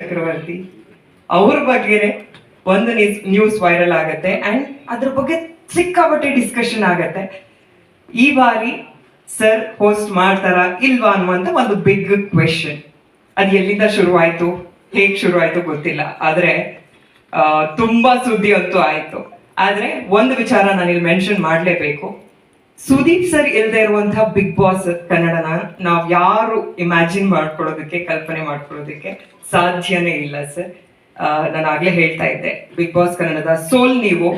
ಚಕ್ರವರ್ತಿ. ಅವ್ರ ಬಗ್ಗೆನೆ ಒಂದು news viral ಆಗತ್ತೆ ಅಂಡ್ ಅದ್ರ ಬಗ್ಗೆ ಸಿಕ್ಕಾಪಟ್ಟೆ ಡಿಸ್ಕಷನ್ ಆಗತ್ತೆ. ಈ ಬಾರಿ ಸರ್ ಹೋಸ್ಟ್ ಮಾಡ್ತಾರ ಇಲ್ವಾ ಅನ್ನುವಂತ ಒಂದು ಬಿಗ್ ಕ್ವೆಶನ್ ಅದು ಎಲ್ಲಿಂದ ಶುರುವಾಯ್ತು? ಹೇಗ್ ಶುರುವಾಯ್ತು ಗೊತ್ತಿಲ್ಲ. ಆದ್ರೆ ತುಂಬಾ ಸುದ್ದಿ ಹೊತ್ತು ಆಯ್ತು. ಆದ್ರೆ, ಒಂದು ವಿಚಾರ ನಾನು ಇಲ್ಲಿ ಮೆನ್ಷನ್ ಮಾಡ್ಲೇಬೇಕು. ಸುದೀಪ್ ಸರ್ ಇಲ್ಲದೆ ಇರುವಂತಹ ಬಿಗ್ ಬಾಸ್ ಕನ್ನಡನ ನಾವ್ ಯಾರು ಇಮ್ಯಾಜಿನ್ ಮಾಡ್ಕೊಳ್ಳೋದಕ್ಕೆ, ಕಲ್ಪನೆ ಮಾಡ್ಕೊಳ್ಳೋದಕ್ಕೆ ಸಾಧ್ಯನೇ ಇಲ್ಲ ಸರ್. ನಾನು ಆಗ್ಲೇ ಹೇಳ್ತಾ ಇದ್ದೆ ಬಿಗ್ ಬಾಸ್ ಕನ್ನಡದ ಸೋಲ್ ನೀವು.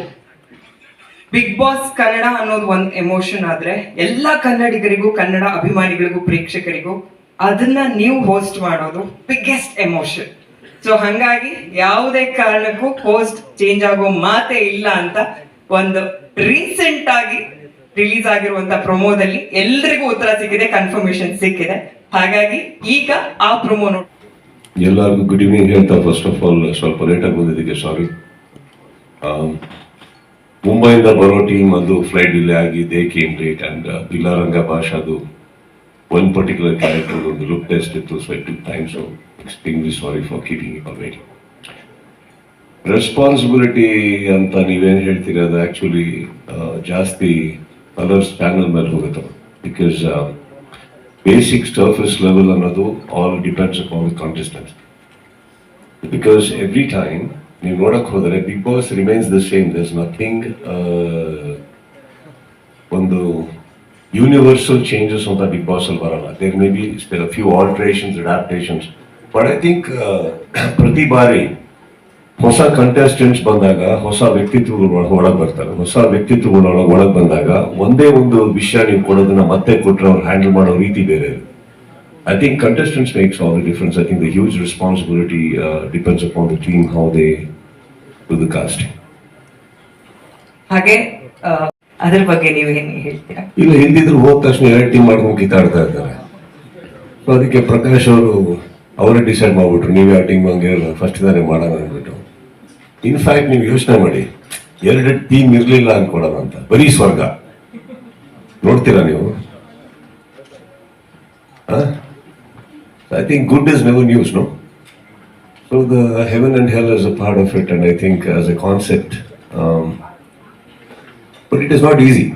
ಬಿಗ್ ಬಾಸ್ ಕನ್ನಡ ಅನ್ನೋದು ಒಂದ್ ಎಮೋಷನ್ ಆದ್ರೆ ಎಲ್ಲಾ ಕನ್ನಡಿಗರಿಗೂ, ಕನ್ನಡ ಅಭಿಮಾನಿಗಳಿಗೂ, ಪ್ರೇಕ್ಷಕರಿಗೂ ಅದನ್ನ ನೀವು ಹೋಸ್ಟ್ ಮಾಡೋದು ಬಿಗ್ಗೆಸ್ಟ್ ಎಮೋಷನ್ ಸೊ ಹಂಗಾಗಿ ಯಾವುದೇ ಕಾರಣಕ್ಕೂ ಹೋಸ್ಟ್ ಚೇಂಜ್ ಆಗೋ ಮಾತೇ ಇಲ್ಲ ಅಂತ ಒಂದು ರೀಸೆಂಟ್ ಆಗಿ ರಿಲೀಸ್ ಆಗಿರುವಂತ ಪ್ರೊಮೋದಲ್ಲಿ ಎಲ್ಲರಿಗೂ ಉತ್ತರ ಸಿಕ್ಕಿದೆ ಕನ್ಫರ್ಮೇಶನ್ ಸಿಕ್ಕಿದೆ. ಹಾಗಾಗಿ ಈಗ ಆ ಪ್ರೊಮೋ ನೋಡಿ ಎಲ್ಲರಿಗೂ ಗುಡ್ ಈವ್ನಿಂಗ್ ಹೇಳ್ತಾ ಫಸ್ಟ್ ಆಫ್ ಆಲ್ ಸ್ವಲ್ಪ ಲೇಟಾಗಿ ಬಂದಿದ್ದಕ್ಕೆ ಸಾರಿ ಮುಂಬೈಯಿಂದ ಬರೋ ಟೀಮ್ ಅದು ಫ್ಲೈಟ್ ಡಿಲೇ ಆಗಿ ದೇ ಕೇಮ್ ಲೇಟ್ ಅಂಡ್ ಬಿಲಾರಂಗ ಭಾಷಾದು ಒನ್ ಪರ್ಟಿಕ್ಯುಲರ್ ಕ್ಯಾರೆಕ್ಟರ್ ಒಂದು ಲುಕ್ ಟೆಸ್ಟ್ ಇತ್ತು so it time so extremely sorry for keeping it wait responsibility ಅಂತ ನೀವೇನು ಹೇಳ್ತೀರಿ, ಅದು ಆ್ಯಕ್ಚುಲಿ ಜಾಸ್ತಿ ಕಲರ್ಸ್ ಪ್ಯಾನಲ್ ಮೇಲೆ ಹೋಗುತ್ತೆ ಬಿಕಾಸ್ ಬೇಸಿಕ್ ಸರ್ಫೇಸ್ ಲೆವೆಲ್ ಅನ್ನೋದು all depends upon contestants because every time ನೀವು ನೋಡಕ್ ಹೋದರೆ Bigg Boss remains the same thus nothing ಒಂದು ಯೂನಿವರ್ಸಲ್ ಚೇಂಜಸ್ ಅಂತ ಬಿಗ್ ಬಾಸ್ ಅಲ್ಲಿ ಬರಲ್ಲ there may be few alterations adaptations but I think ಪ್ರತಿ ಬಾರಿ ಹೊಸ ಕಂಟೆಸ್ಟೆಂಟ್ಸ್ ಬಂದಾಗ ಹೊಸ ವ್ಯಕ್ತಿತ್ವಗಳು ಒಳಗೆ ಬರ್ತಾರೆ ಹೊಸ ವ್ಯಕ್ತಿತ್ವಗಳು ಒಳಗೆ ಒಳಗೆ ಬಂದಾಗ ಒಂದೇ ಒಂದು ವಿಷಯ ನೀವು ಕೊಡೋದನ್ನ ಮತ್ತೆ ಕೊಟ್ಟರೆ ಅವ್ರು ಹ್ಯಾಂಡಲ್ ಮಾಡೋ ರೀತಿ ಬೇರೆ I think contestants makes all the difference I think the huge responsibility depends upon the team how they how the casting ಹಾಗೆ ಅದರ ಬಗ್ಗೆ ನೀವು ಏನು ಹೇಳ್ತೀರಾ? ಇಲ್ಲ ಹಿಂದಿದ್ರು ಹೋದ ತಕ್ಷಣ ಎರಡು ಟೀಮ್ ಮಾಡ್ಕೊಂಡು ಕಿತ್ತಾಡ್ತಾ ಇರ್ತಾರೆ ಸೊ ಅದಕ್ಕೆ ಪ್ರಕಾಶ್ ಅವರು ಅವರೇ ಡಿಸೈಡ್ ಮಾಡಿಬಿಟ್ರು, ನೀವು ಟೀಮ್ ಹಂಗೆ ಫಸ್ಟ್ ಇದಾರೆ, ಮಾಡೋಣ ಅಂದ್ಬಿಟ್ಟು. ಇನ್ಫ್ಯಾಕ್ಟ್ ನೀವು ಯೋಚನೆ ಮಾಡಿ, ಎರಡು ಟೀಮ್ ಇರಲಿಲ್ಲ ಅನ್ಕೊಡೋಣ ಅಂತ, ಬರೀ ಸ್ವರ್ಗ. ನೋಡ್ತೀರಾ ನೀವು? I think good is never news no so the heaven and hell is a part of it and I think as a concept but it is not easy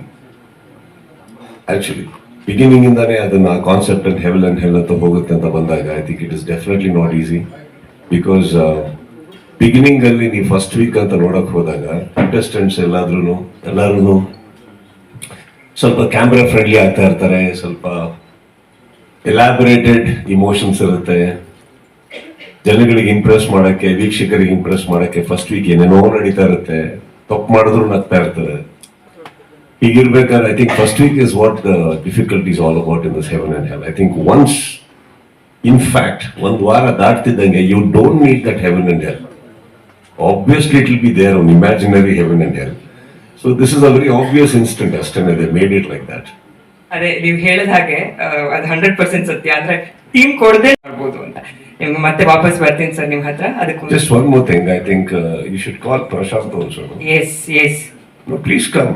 actually beginning ಇಂದಾನೆ ಅದನ್ನ concept and heaven and hell ಅಂತ ಹೋಗುತ್ತೆ ಅಂತ ಬಂದಾಗ I think it is definitely not easy because beginning ಅಲ್ಲಿ ನೀವು first week ಅಂತ ನೋಡಕ್ ಹೋದಾಗ ಕಂಟೆಸ್ಟೆಂಟ್ಸ್ ಎಲ್ಲಾದ್ರೂ ಎಲ್ಲರೂ ಸ್ವಲ್ಪ ಕ್ಯಾಮ್ರಾ ಫ್ರೆಂಡ್ಲಿ ಆಗ್ತಾ ಇರ್ತಾರೆ, ಸ್ವಲ್ಪ ಎಲಾಬರೇಟೆಡ್ ಇಮೋಷನ್ಸ್ ಇರುತ್ತೆ. ಜನಗಳಿಗೆ ಇಂಪ್ರೆಸ್ ಮಾಡೋಕ್ಕೆ, ವೀಕ್ಷಕರಿಗೆ ಇಂಪ್ರೆಸ್ ಮಾಡೋಕ್ಕೆ ಫಸ್ಟ್ ವೀಕ್ ಏನೇನೋ ನಡೀತಾ ಇರುತ್ತೆ. ತಪ್ಪು ಮಾಡಿದ್ರು ನಗ್ತಾ ಇರ್ತಾರೆ. ಹೀಗಿರ್ಬೇಕಾದ್ರೆ I think first week is what the difficulties all about in this heaven and hell I think once in fact ಒಂದು ವಾರ ದಾಟ್ತಿದ್ದಂಗೆ you don't need that heaven and hell obviously it will be there one imaginary heaven and hell so this is a very obvious instant ಅಷ್ಟೇ they made it like that ಅದೇ ನೀವು ಹೇಳಿದ ಹಾಗೆ ಅದು hundred percent ಸತ್ಯ. ಅಂದ್ರೆ team ಕೊಡದೆ ಮಾಡ್ಬೋದು ಅಂತ. ನಿಮ್ಗೆ ಮತ್ತೆ ವಾಪಸ್ ಬರ್ತೀನಿ ಸರ್ ನಿಮ್ಮ ಹತ್ರ. ಅದಕ್ಕೆ just one more thing I think you should call Prashant also yes yes please come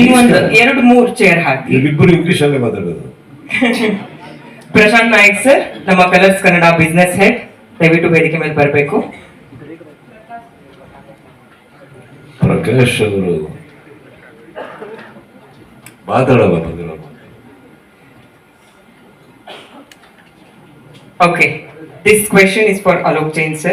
ಇನ್ನೊಂದು ಎರಡು ಮೂರು ಚೇರ್ ಹಾಕಿ. ಇಬ್ಬರು ಇಂಗ್ಲಿಷ್ ಅಲ್ಲೇ ಮಾತಾಡೋದು. ಪ್ರಶಾಂತ್ ನಾಯಕ್ ಸರ್ ನಮ್ಮ ಕಲರ್ಸ್ ಕನ್ನಡ ಬಿಸ್ನೆಸ್ ಹೆಡ್ ದಯವಿಟ್ಟು ವೇದಿಕೆ ಮೇಲೆ ಬರಬೇಕು. ಪ್ರಕಾಶ್ ಅವರು ಮಾತಾಡಲ್ಲ ಬಂದಿರೋ okay this question is for Alok Jain sir